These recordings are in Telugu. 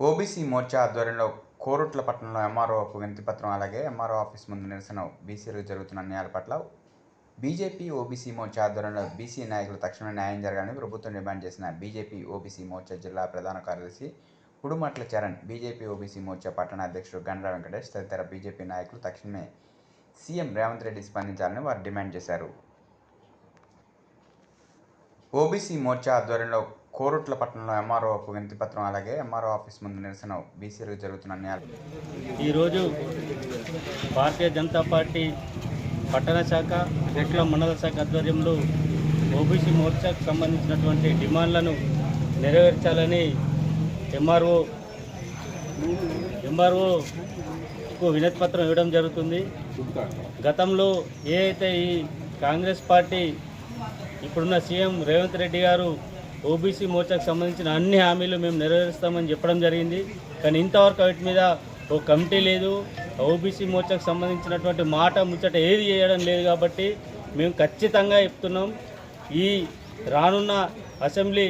ఓబీసీ మోర్చా ఆధ్వర్యంలో కోరుట్ల పట్టణంలో ఎంఆర్ఓకు వినతిపత్రం అలాగే ఎంఆర్ఓ ఆఫీస్ ముందు నిరసన బీసీలకు జరుగుతున్న అన్యాయాల పట్ల బీజేపీ ఓబీసీ మోర్చా ఆధ్వర్యంలో బీసీ నాయకులు తక్షణమే న్యాయం జరగాలని ప్రభుత్వం డిమాండ్ చేసిన బీజేపీ ఓబీసీ మోర్చా జిల్లా ప్రధాన కార్యదర్శి పుడుమట్ల చరణ్ బీజేపీ ఓబీసీ మోర్చా పట్టణ అధ్యక్షుడు గండ్ర వెంకటేష్ తదితర బీజేపీ నాయకులు తక్షణమే సీఎం రేవంత్ రెడ్డి స్పందించాలని వారు డిమాండ్ చేశారు. ఓబీసీ మోర్చా ఆధ్వర్యంలో కోరుట్ల పట్టణంలో ఎంఆర్ఓకు వినతిపత్రం అలాగే ఎంఆర్ఓ ఆఫీస్ ముందు నిరసన బీసీలకు జరుగుతున్న అన్యాయాలు. ఈరోజు భారతీయ జనతా పార్టీ పట్టణ శాఖ కోట్ల మండల శాఖ ఆధ్వర్యంలో ఓబీసీ మోర్చాకు సంబంధించినటువంటి డిమాండ్లను నెరవేర్చాలని ఎంఆర్ఓ ఎంఆర్ఓకు వినతి పత్రం ఇవ్వడం జరుగుతుంది. గతంలో ఏ అయితే ఈ కాంగ్రెస్ పార్టీ ఇప్పుడున్న సీఎం రేవంత్ రెడ్డి గారు ఓబీసీ మోర్చాకు సంబంధించిన అన్ని హామీలు మేము నెరవేరుస్తామని చెప్పడం జరిగింది. కానీ ఇంతవరకు వాటి మీద ఓ కమిటీ లేదు. ఓబీసీ మోర్చాకు సంబంధించినటువంటి మాట ముచ్చట ఏది చేయడం లేదు కాబట్టి మేము ఖచ్చితంగా చెప్తున్నాం. ఈ రానున్న అసెంబ్లీ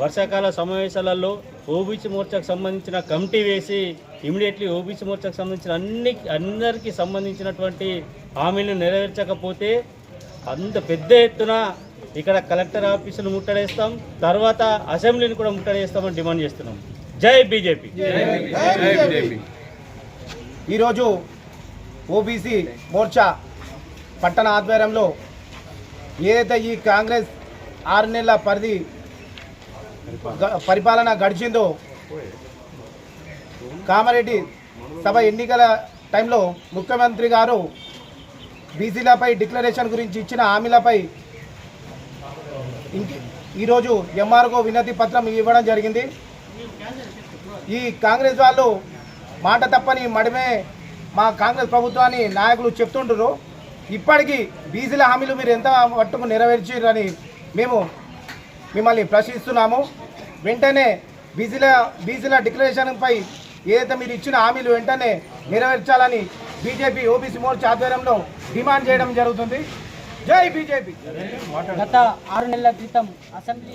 వర్షాకాల సమావేశాలలో ఓబీసీ మోర్చాకు సంబంధించిన కమిటీ వేసి ఇమీడియట్లీ ఓబీసీ మోర్చాకు సంబంధించిన అన్ని అందరికీ సంబంధించినటువంటి హామీలు నెరవేర్చకపోతే అంత పెద్ద ఎత్తున ఇక్కడ కలెక్టర్ ఆఫీసును ముట్టడేస్తాం. తర్వాత అసెంబ్లీని కూడా ముట్టడేస్తామని డిమాండ్ చేస్తున్నాం. జై బీజేపీ. ఈరోజు ఓబీసీ మోర్చా పట్టణ ఆధ్వర్యంలో ఏదైతే ఈ కాంగ్రెస్ ఆరు నెలల పరిధి పరిపాలన గడిచిందో కామారెడ్డి సభ ఎన్నికల టైంలో ముఖ్యమంత్రి గారు బీసీలపై డిక్లరేషన్ గురించి ఇచ్చిన హామీలపై ఈరోజు ఎంఆర్ఓ వినతి పత్రం ఇవ్వడం జరిగింది. ఈ కాంగ్రెస్ వాళ్ళు మాట తప్పని మడిమే మా కాంగ్రెస్ ప్రభుత్వాన్ని నాయకులు చెప్తుంటారు ఇప్పటికీ బీసీల హామీలు మీరు ఎంత మట్టుకు నెరవేర్చారని మేము మిమ్మల్ని ప్రశ్నిస్తున్నాము. వెంటనే బీసీల బీసీల డిక్లరేషన్పై ఏదైతే మీరు ఇచ్చిన హామీలు వెంటనే నెరవేర్చాలని బీజేపీ ఓబీసీ మోర్చా ఆధ్వర్యంలో డిమాండ్ చేయడం జరుగుతుంది. జై బీజేపీ. గత ఆరు నెలల క్రితం అసెంబ్లీ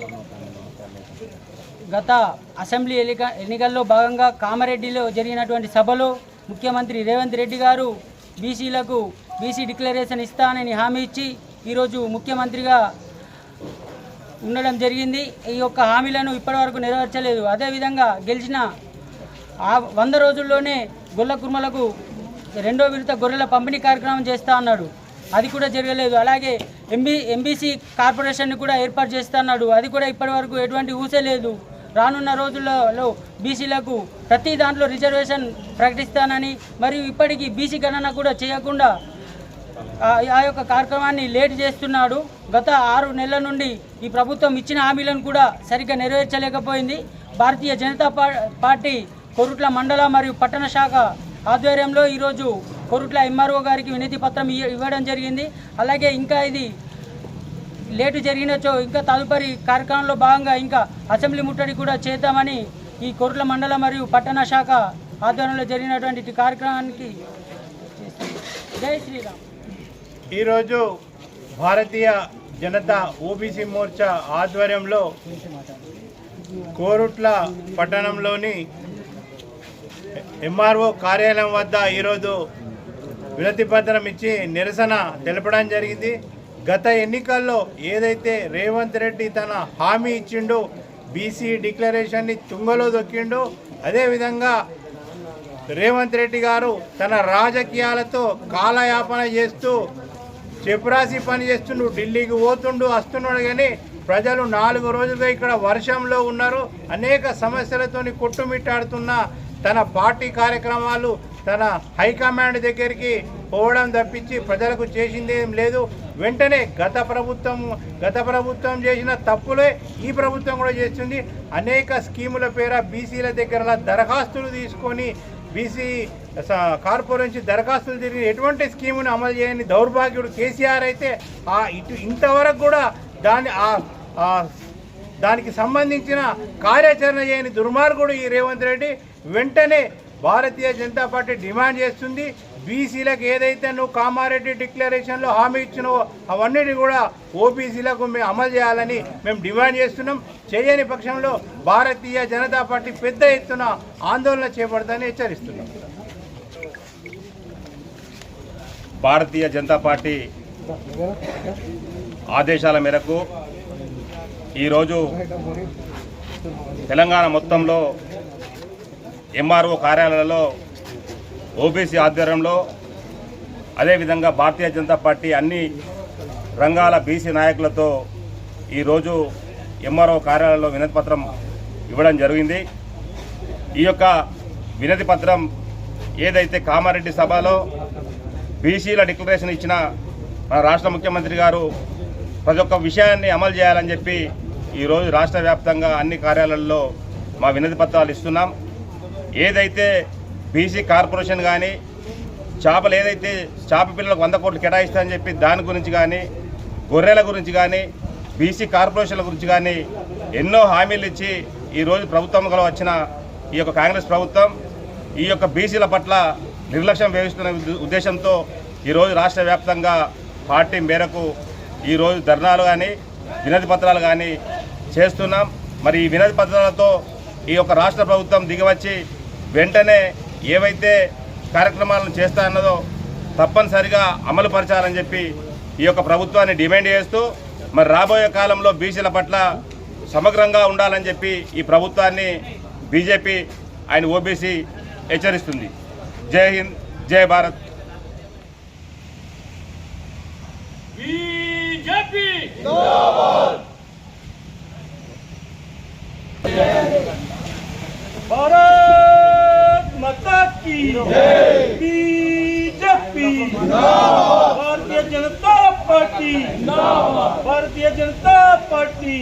గత అసెంబ్లీ ఎన్నిక ఎన్నికల్లో భాగంగా కామారెడ్డిలో జరిగినటువంటి సభలో ముఖ్యమంత్రి రేవంత్ రెడ్డి గారు బీసీలకు బీసీ డిక్లరేషన్ ఇస్తానని హామీ ఇచ్చి ఈరోజు ముఖ్యమంత్రిగా ఉండడం జరిగింది. ఈ యొక్క హామీలను ఇప్పటివరకు నెరవేర్చలేదు. అదేవిధంగా గెలిచిన ఆ వంద రోజుల్లోనే గొల్ల కుర్మలకు రెండో విడత గొర్రెల పంపిణీ కార్యక్రమం చేస్తా అన్నాడు. అది కూడా జరగలేదు. అలాగే ఎంబీ ఎంబీసీ కార్పొరేషన్ కూడా ఏర్పాటు చేస్తున్నాడు. అది కూడా ఇప్పటివరకు ఎటువంటి ఊసే లేదు. రానున్న రోజులలో బీసీలకు ప్రతి దాంట్లో రిజర్వేషన్ ప్రకటిస్తానని మరియు ఇప్పటికీ బీసీ గణన కూడా చేయకుండా ఆ యొక్క కార్యక్రమాన్ని లేట్ చేస్తున్నాడు. గత ఆరు నెలల నుండి ఈ ప్రభుత్వం ఇచ్చిన హామీలను కూడా సరిగ్గా నెరవేర్చలేకపోయింది. భారతీయ జనతా పార్టీ కొరుట్ల మండల మరియు పట్టణ శాఖ ఆధ్వర్యంలో ఈరోజు కొరుట్ల ఎంఆర్ఓ గారికి వినతి పత్రం ఇవ్వడం జరిగింది. అలాగే ఇంకా ఇది లేటు జరిగినచో ఇంకా తదుపరి కార్యక్రమంలో భాగంగా ఇంకా అసెంబ్లీ ముట్టడి కూడా చేద్దామని ఈ కొరుట్ల మండల మరియు పట్టణ శాఖ ఆధ్వర్యంలో జరిగినటువంటి కార్యక్రమానికి జై శ్రీరామ్. ఈరోజు భారతీయ జనతా ఓబీసీ మోర్చా ఆధ్వర్యంలో కోరుట్ల పట్టణంలోని ఎంఆర్ఓ కార్యాలయం వద్ద ఈరోజు వినతి పత్రం ఇచ్చి నిరసన తెలపడం జరిగింది. గత ఎన్నికల్లో ఏదైతే రేవంత్ రెడ్డి తన హామీ ఇచ్చిండో బీసీ డిక్లరేషన్ని తుంగలో దొక్కిండో అదేవిధంగా రేవంత్ రెడ్డి గారు తన రాజకీయాలతో కాలయాపన చేస్తూ చెప్పురాసి పని చేస్తుండు ఢిల్లీకి పోతుండు వస్తున్నాడు కానీ ప్రజలు నాలుగు రోజులుగా ఇక్కడ వర్షంలో ఉన్నారు. అనేక సమస్యలతోని కొట్టుమిట్టాడుతున్న తన పార్టీ కార్యక్రమాలు తన హైకమాండ్ దగ్గరికి పోవడం తప్పించి ప్రజలకు చేసింది ఏం లేదు. వెంటనే గత ప్రభుత్వం గత ప్రభుత్వం చేసిన తప్పులే ఈ ప్రభుత్వం కూడా చేస్తుంది. అనేక స్కీముల పేర బీసీల దగ్గర దరఖాస్తులు తీసుకొని బీసీ స- కార్పొరేషన్ దరఖాస్తులు తిరిగి ఎటువంటి స్కీమును అమలు చేయని దౌర్భాగ్యుడు కేసీఆర్ అయితే ఆ ఇటు ఇంతవరకు కూడా దాని ఆ దానికి సంబంధించిన కార్యాచరణ చేయని దుర్మార్గుడు ఈ రేవంత్ రెడ్డి. వెంటనే భారతీయ జనతా పార్టీ డిమాండ్ చేస్తుంది. బీసీలకు ఏదైతే నువ్వు కామారెడ్డి డిక్లరేషన్లో హామీ ఇచ్చినవో అవన్నీ కూడా ఓబీసీలకు మేము అమలు చేయాలని మేము డిమాండ్ చేస్తున్నాం. చేయని పక్షంలో భారతీయ జనతా పార్టీ పెద్ద ఎత్తున ఆందోళన చేపడతాని హెచ్చరిస్తున్నాం. భారతీయ జనతా పార్టీ ఆదేశాల మేరకు ఈరోజు తెలంగాణ మొత్తంలో ఎంఆర్ఓ కార్యాలయాలలో ఓబీసీ ఆధ్వర్యంలో అదేవిధంగా భారతీయ జనతా పార్టీ అన్ని రంగాల బీసీ నాయకులతో ఈరోజు ఎంఆర్ఓ కార్యాలయంలో వినతి పత్రం ఇవ్వడం జరిగింది. ఈ యొక్క వినతి పత్రం ఏదైతే కామారెడ్డి సభలో బీసీల డిక్లరేషన్ ఇచ్చిన మన రాష్ట్ర ముఖ్యమంత్రి గారు ప్రతి ఒక్క విషయాన్ని అమలు చేయాలని చెప్పి ఈరోజు రాష్ట్ర వ్యాప్తంగా అన్ని కార్యాలయాల్లో మా వినతి పత్రాలు ఇస్తున్నాం. ఏదైతే బీసీ కార్పొరేషన్ కానీ చేపలు ఏదైతే చేప పిల్లలకు వంద కోట్లు కేటాయిస్తారని చెప్పి దాని గురించి కానీ గొర్రెల గురించి కానీ బీసీ కార్పొరేషన్ల గురించి కానీ ఎన్నో హామీలు ఇచ్చి ఈరోజు ప్రభుత్వంలో వచ్చిన ఈ యొక్క కాంగ్రెస్ ప్రభుత్వం ఈ యొక్క బీసీల పట్ల నిర్లక్ష్యం వేస్తున్న ఉద్దేశంతో ఈరోజు రాష్ట్ర వ్యాప్తంగా పార్టీ మేరకు ఈరోజు ధర్నాలు కానీ వినతి పత్రాలు కానీ చేస్తున్నాం. మరి ఈ వినతి పత్రాలతో ఈ యొక్క రాష్ట్ర ప్రభుత్వం దిగివచ్చి వెంటనే ఏవైతే కార్యక్రమాలను చేస్తా అన్నదో తప్పనిసరిగా అమలు పరచాలని చెప్పి ఈ యొక్క ప్రభుత్వాన్ని డిమాండ్ చేస్తూ మరి రాబోయే కాలంలో బీసీల పట్ల సమగ్రంగా ఉండాలని చెప్పి ఈ ప్రభుత్వాన్ని బీజేపీ ఆయన ఓబీసీ హెచ్చరిస్తుంది. జై హింద్ జై భారత్. భారత్! की BJP Bharatiya Janata party Bharatiya Janata party